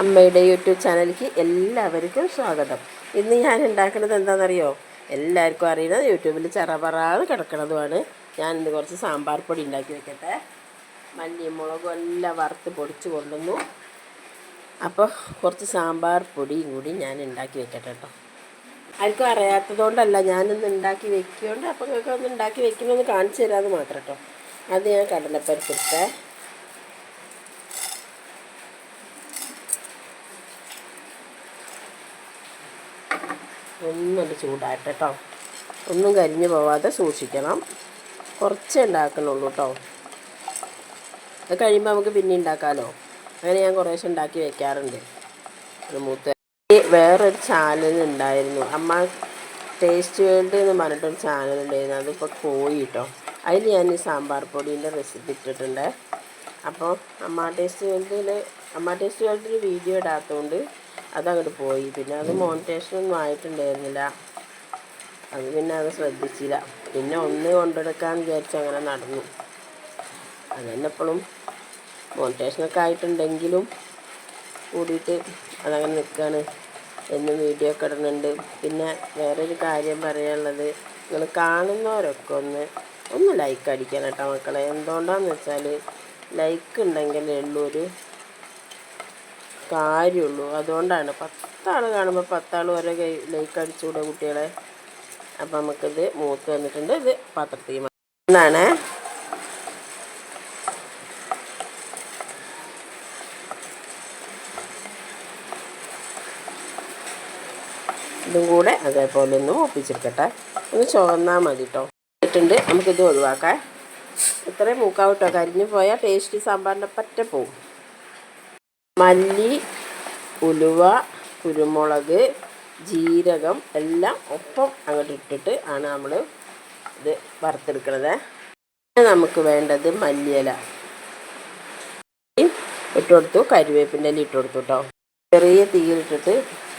അമ്മയുടെ യൂട്യൂബ് ചാനലിലേക്ക് എല്ലാവർക്കും സ്വാഗതം. ഇന്ന് ഞാൻ ഉണ്ടാക്കുന്നത് എന്താണെന്നറിയോ? എല്ലാവർക്കും അറിയുന്നത് യൂട്യൂബിൽ ചറപറാന്ന് കിടക്കുന്നതുമാണ് ഞാൻ ഇന്ന് കുറച്ച് സാമ്പാർ പൊടി ഉണ്ടാക്കി വെക്കട്ടെ. മല്ലിയും മുളകും എല്ലാം വറുത്ത് പൊടിച്ച് കൊണ്ടുവന്നു. അപ്പോൾ കുറച്ച് സാമ്പാർ പൊടിയും കൂടി ഞാൻ ഉണ്ടാക്കി വെക്കട്ടെ കേട്ടോ. ആർക്കും അറിയാത്തതുകൊണ്ടല്ല ഞാനൊന്ന് ഉണ്ടാക്കി വെക്കുകൊണ്ട് അപ്പോൾ നിങ്ങൾക്ക് ഒന്ന് ഉണ്ടാക്കി വെക്കണമെന്ന് കാണിച്ചു തരാമെന്ന് മാത്രം കേട്ടോ. അത് ഞാൻ കടലപ്പരിപ്പിട്ടേ ഒന്നുണ്ട് ചൂടായിട്ട് കേട്ടോ ഒന്നും കരിഞ്ഞു പോവാതെ സൂക്ഷിക്കണം. കുറച്ചേ ഉണ്ടാക്കണുള്ളൂ കേട്ടോ അത് കഴിയുമ്പോൾ നമുക്ക് പിന്നെ ഉണ്ടാക്കാമല്ലോ അങ്ങനെ ഞാൻ കുറേശ്ശെ ഉണ്ടാക്കി വെക്കാറുണ്ട്. ഒരു മൂത്ത വേറൊരു ചാനൽ ഉണ്ടായിരുന്നു. അമ്മ ടേസ്റ്റ് വേൾഡ് എന്ന് പറഞ്ഞിട്ടൊരു ചാനൽ ഉണ്ടായിരുന്നു. അതിപ്പോൾ പോയി കേട്ടോ അതിൽ ഞാൻ ഈ സാമ്പാർ പൊടീന്റെ റെസിപ്പി ഇട്ടിട്ടുണ്ട്. അപ്പോൾ അമ്മ ടേസ്റ്റ് വേൾഡിൽ അമ്മ ടേസ്റ്റ് വേൾഡിൽ വീഡിയോ ഇടാത്തതുകൊണ്ട് അതങ്ങോട്ട് പോയി. പിന്നെ അത് മോണിറ്റേഷനൊന്നും ആയിട്ടുണ്ടായിരുന്നില്ല. അത് പിന്നെ അത് ശ്രദ്ധിച്ചില്ല. പിന്നെ ഒന്ന് കൊണ്ടെടുക്കാൻ വിചാരിച്ച് അങ്ങനെ നടന്നു. അത് തന്നെ എപ്പോഴും മോണിറ്റേഷനൊക്കെ ആയിട്ടുണ്ടെങ്കിലും കൂടിയിട്ട് അതങ്ങനെ നിൽക്കുകയാണ് എന്നും വീഡിയോ ഒക്കെ ഇടുന്നുണ്ട്. പിന്നെ വേറൊരു കാര്യം പറയാനുള്ളത് നിങ്ങൾ കാണുന്നവരൊക്കെ ഒന്ന് ഒന്ന് ലൈക്ക് അടിക്കാൻ കേട്ടോ മക്കളെ. എന്തുകൊണ്ടാന്ന് വെച്ചാൽ ലൈക്ക് ഉണ്ടെങ്കിൽ ഉള്ളൂ ഒരു കാര്യമുള്ളൂ. അതുകൊണ്ടാണ് പത്താൾ കാണുമ്പോൾ പത്താൾ വരെ കൈ ലൈക്ക് അടിച്ചുകൂടെ കുട്ടികളെ. അപ്പം നമുക്കിത് മൂത്ത് വന്നിട്ടുണ്ട്. ഇത് പാത്രത്തിൽ ഒന്നാണ് ഇതും കൂടെ അതേപോലെ ഒന്ന് ഒപ്പിച്ചെടുക്കട്ടെ ഒന്ന് ചുവന്നാൽ മതി കേട്ടോ ഇട്ടിട്ടുണ്ട്. നമുക്കിത് ഒഴിവാക്കാം. ഇത്രയും മൂക്കാവട്ടോ കരിഞ്ഞു പോയാൽ ടേസ്റ്റ് സാമ്പാറിന്റെ പറ്റ പോവും. മല്ലി ഉലുവ കുരുമുളക് ജീരകം എല്ലാം ഒപ്പം അങ്ങോട്ട് ഇട്ടിട്ട് ആണ് നമ്മൾ ഇത് വറുത്തെടുക്കുന്നത് നമുക്ക് വേണ്ടത് മല്ലിയില. ഇട്ട് കൊടുത്തു കരുവേപ്പിന്റെ ഇല ഇട്ട് കൊടുത്തു കേട്ടോ ചെറിയ തീയിലിട്ടിട്ട്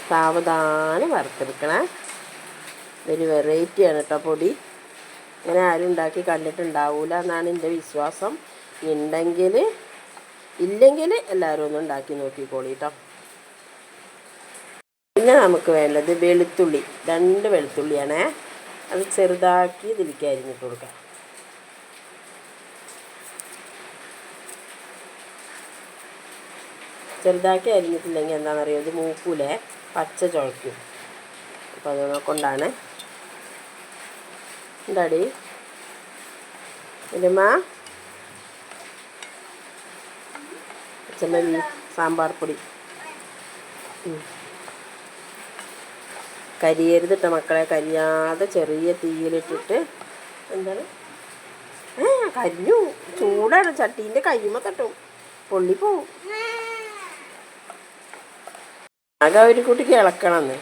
സാവധാനം വറുത്തെടുക്കണേ. ഇതൊരു വെറൈറ്റിയാണ് കേട്ടോ പൊടി. ഇങ്ങനെ ആരും ഉണ്ടാക്കി കണ്ടിട്ടുണ്ടാവില്ല എന്നാണ് എന്റെ വിശ്വാസം. ഉണ്ടെങ്കിൽ ഇല്ലെങ്കിൽ എല്ലാവരും ഒന്ന് ഉണ്ടാക്കി നോക്കിക്കോളി കേട്ടോ പിന്നെ നമുക്ക് വേണ്ടത് വെളുത്തുള്ളി രണ്ട് വെളുത്തുള്ളിയാണേ. അത് ചെറുതാക്കി ഇതിലേക്ക് അരിഞ്ഞിട്ട് കൊടുക്കാം. ചെറുതാക്കി അരിഞ്ഞിട്ടില്ലെങ്കിൽ എന്താണെന്നറിയോ? ഇത് മൂക്കൂലേ? പച്ച ചുഴക്കും അപ്പോൾ അതിനെ കൊണ്ടാണ്. എന്താടി? ഇതുമ്മ? അച്ഛന്റെ സാമ്പാർ പൊടി. കരിയരുതിട്ട മക്കളെ. കരിയാതെ ചെറിയ തീയിലിട്ടിട്ട് എന്താണ്? കരിഞ്ഞു. ചൂടാണ്. ചട്ടീന്റെ കയ്യുമ തട്ടും. പൊള്ളിപ്പോവും ആകെ ഒരു കുട്ടിക്ക് ഇളക്കണമെന്ന്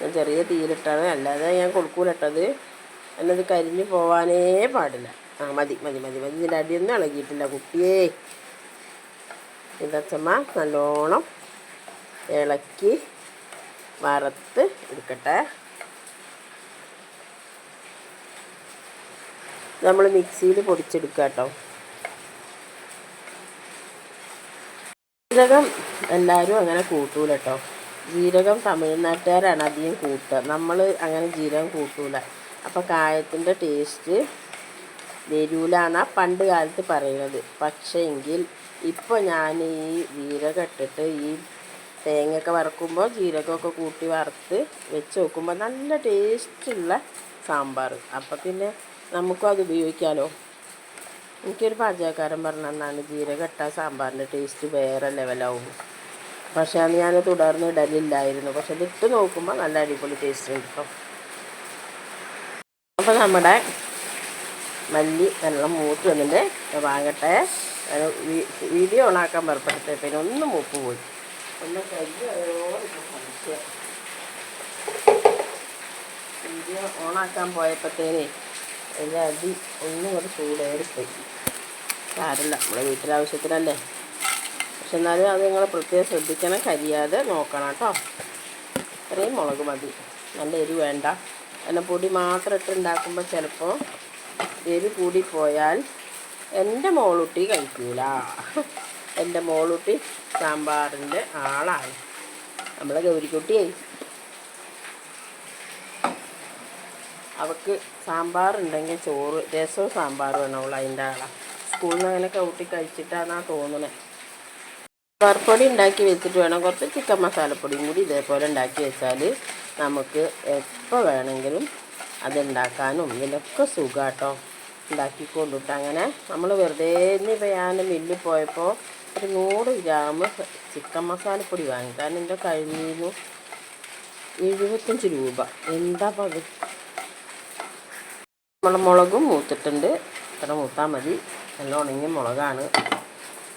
ഞാൻ ചെറിയ തീയിലിട്ടാണ് അല്ലാതെ ഞാൻ കൊടുക്കൂലിട്ടത് എന്നത് കരിഞ്ഞു പോവാനേ പാടില്ല. ആ മതി മതി മതി. മതി ഇതിന്റെ അടിയൊന്നും ഇളകിയിട്ടില്ല കുട്ടിയേ. ഇതച്ചമ്മ നല്ലോണം ഇളക്കി വറുത്ത് എടുക്കട്ടെ. നമ്മൾ മിക്സിയിൽ പൊടിച്ചെടുക്കുക കേട്ടോ. ജീരകം എല്ലാവരും അങ്ങനെ കൂട്ടൂല കേട്ടോ. ജീരകം തമിഴ്നാട്ടുകാരാണ് അധികം കൂട്ടുക. നമ്മൾ അങ്ങനെ ജീരകം കൂട്ടൂല. അപ്പോൾ കായത്തിന്റെ ടേസ്റ്റ് വരൂലാണ് പണ്ട് കാലത്ത് പറയുന്നത് പക്ഷേ എങ്കിൽ ഇപ്പോൾ ഞാൻ ഈ ജീരകം ഇട്ടിട്ട് ഈ തേങ്ങയൊക്കെ വറക്കുമ്പോൾ ജീരകമൊക്കെ കൂട്ടി വറുത്ത് വെച്ച് നോക്കുമ്പോൾ നല്ല ടേസ്റ്റുള്ള സാമ്പാർ അപ്പം പിന്നെ നമുക്കും അത് ഉപയോഗിക്കാമല്ലോ എനിക്കൊരു പാചകക്കാരൻ പറഞ്ഞതാണ് ജീരകം ഇട്ടാൽ സാമ്പാറിന്റെ ടേസ്റ്റ് വേറെ ലെവലാവും. പക്ഷേ അത് ഞാൻ തുടർന്ന് ഇടലില്ലായിരുന്നു. പക്ഷെ ഇത് ഇട്ട് നോക്കുമ്പോൾ നല്ല അടിപൊളി ടേസ്റ്റ് ഉണ്ട് അപ്പോൾ നമ്മുടെ മല്ലി നല്ല മൂത്ത് വന്നിട്ട് വാങ്ങട്ടെ. വീഡിയോ ഓണാക്കാൻ പിന്നെ ഒന്നും മൂപ്പ് പോയി ഒന്ന് സംശയം വീഡിയോ ഓണാക്കാൻ പോയപ്പോഴത്തേനെ അതിന്റെ അടി ഒന്നും കൂടെ ചൂടേറിപ്പോയി. സാരമില്ല നമ്മുടെ വീട്ടിലെ ആവശ്യത്തിനല്ലേ പക്ഷെ എന്നാലും അത് നിങ്ങൾ പ്രത്യേകം ശ്രദ്ധിക്കണം കരിയാതെ നോക്കണം കേട്ടോ. ഇത്രയും മുളക് മതി. നല്ല എരി വേണ്ട. എന്നെ പൊടി മാത്രം ഇട്ട് ഉണ്ടാക്കുമ്പോൾ ചിലപ്പോൾ എരി കൂടിപ്പോയാൽ എന്റെ മോളുട്ടി കഴിക്കൂല. എന്റെ മോളൂട്ടി സാമ്പാറിന്റെ ആളാണ്. നമ്മളെ ഗൗരിക്കുട്ടിയെ. അവൾക്ക് സാമ്പാറുണ്ടെങ്കിൽ ചോറ് രസവും സാമ്പാർ വേണമുള്ളൂ അതിന്റെ ആളാണ് സ്കൂളിൽ നിന്ന് അങ്ങനെ കൗട്ടി കഴിച്ചിട്ടാണെന്നാണ് തോന്നുന്നത് സാമ്പാർപ്പൊടി ഉണ്ടാക്കി വെച്ചിട്ട് വേണം. കുറച്ച് ചിക്കൻ മസാലപ്പൊടിയും കൂടി ഇതേപോലെ ഉണ്ടാക്കി വെച്ചാൽ നമുക്ക് എപ്പോൾ വേണമെങ്കിലും അതുണ്ടാക്കാനും ഇതിനൊക്കെ സുഖാട്ടോ. ഉണ്ടാക്കിക്കൊണ്ടിട്ട് അങ്ങനെ നമ്മൾ വെറുതെ ഇപ്പം ഞാൻ മില്ലിൽ പോയപ്പോൾ ഒരു നൂറ് ഗ്രാം ചിക്കൻ മസാലപ്പൊടി വാങ്ങി. കാരണം എന്റെ കഴിഞ്ഞിരുന്നു എഴുപത്തഞ്ച് രൂപ. എന്താ അത്? നമ്മളെ മുളകും മൂത്തിട്ടുണ്ട്. ഇത്ര മൂത്താൽ മതി. നല്ല ഉണങ്ങിയ മുളകാണ്.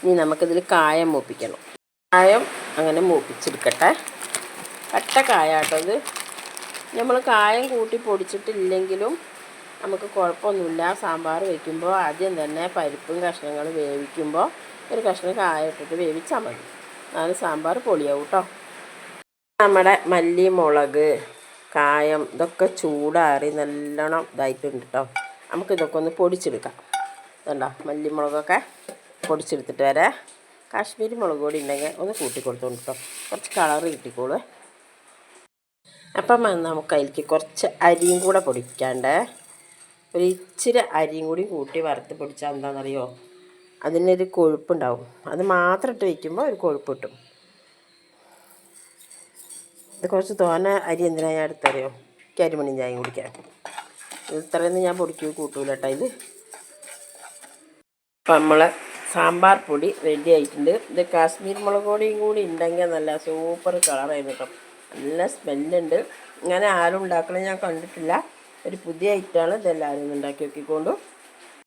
ഇനി നമുക്കിതിൽ കായം മൂപ്പിക്കണം. കായം അങ്ങനെ മൂപ്പിച്ചെടുക്കട്ടെ. കട്ട കേട്ടോ ഇത്. നമ്മൾ കായം കൂട്ടി പൊടിച്ചിട്ടില്ലെങ്കിലും നമുക്ക് കുഴപ്പമൊന്നുമില്ല. സാമ്പാർ വയ്ക്കുമ്പോൾ ആദ്യം തന്നെ പരിപ്പും കഷ്ണങ്ങളും വേവിക്കുമ്പോൾ ഒരു കഷ്ണം കായ ഇട്ടിട്ട് വേവിച്ചാൽ മതി. അതാണ് സാമ്പാർ പൊളിയാവും കേട്ടോ നമ്മുടെ മല്ലി മുളക് കായം ഇതൊക്കെ ചൂടാറി നല്ലോണം ഇതായിട്ടുണ്ട് കേട്ടോ നമുക്കിതൊക്കെ ഒന്ന് പൊടിച്ചെടുക്കാം. ഇതുണ്ടോ? മല്ലിമുളകൊക്കെ പൊടിച്ചെടുത്തിട്ട് വരെ കാശ്മീരി മുളക് പൊടി ഉണ്ടെങ്കിൽ ഒന്ന് കൂട്ടി കൊടുത്തോണ്ട് കേട്ടോ കുറച്ച് കളർ കിട്ടിക്കോളൂ. അപ്പം നമുക്ക് അതിലേക്ക് കുറച്ച് അരിയും കൂടെ പൊടിക്കാണ്ട് ഒരു ഇച്ചിരി അരിയും കൂടി കൂട്ടി വറുത്ത് പൊടിച്ചാൽ എന്താണെന്നറിയോ അതിനൊരു കൊഴുപ്പുണ്ടാവും. അത് മാത്രം ഇട്ട് വയ്ക്കുമ്പോൾ ഒരു കൊഴുപ്പ് കിട്ടും. ഇത് കുറച്ച് തോന അരി എന്തിനാ ഞാൻ എടുത്തറിയോ? അരിമണി ചായയും കുടിക്കാൻ. ഇത്രയൊന്നും ഞാൻ പൊടിക്കൂ കൂട്ടൂല കേട്ടോ ഇത്. അപ്പം നമ്മൾ സാമ്പാർ പൊടി റെഡി ആയിട്ടുണ്ട്. ഇത് കാശ്മീർ മുളക് പൊടിയും കൂടി ഉണ്ടെങ്കിൽ നല്ല സൂപ്പർ കളറായിരുന്നു കേട്ടോ നല്ല സ്മെല്ലുണ്ട് ഇങ്ങനെ ആരും ഉണ്ടാക്കണേ ഞാൻ കണ്ടിട്ടില്ല. ഒരു പുതിയ ഐറ്റമാണ് ഇതെല്ലാവരും ഉണ്ടാക്കി നോക്കിക്കൊണ്ടു.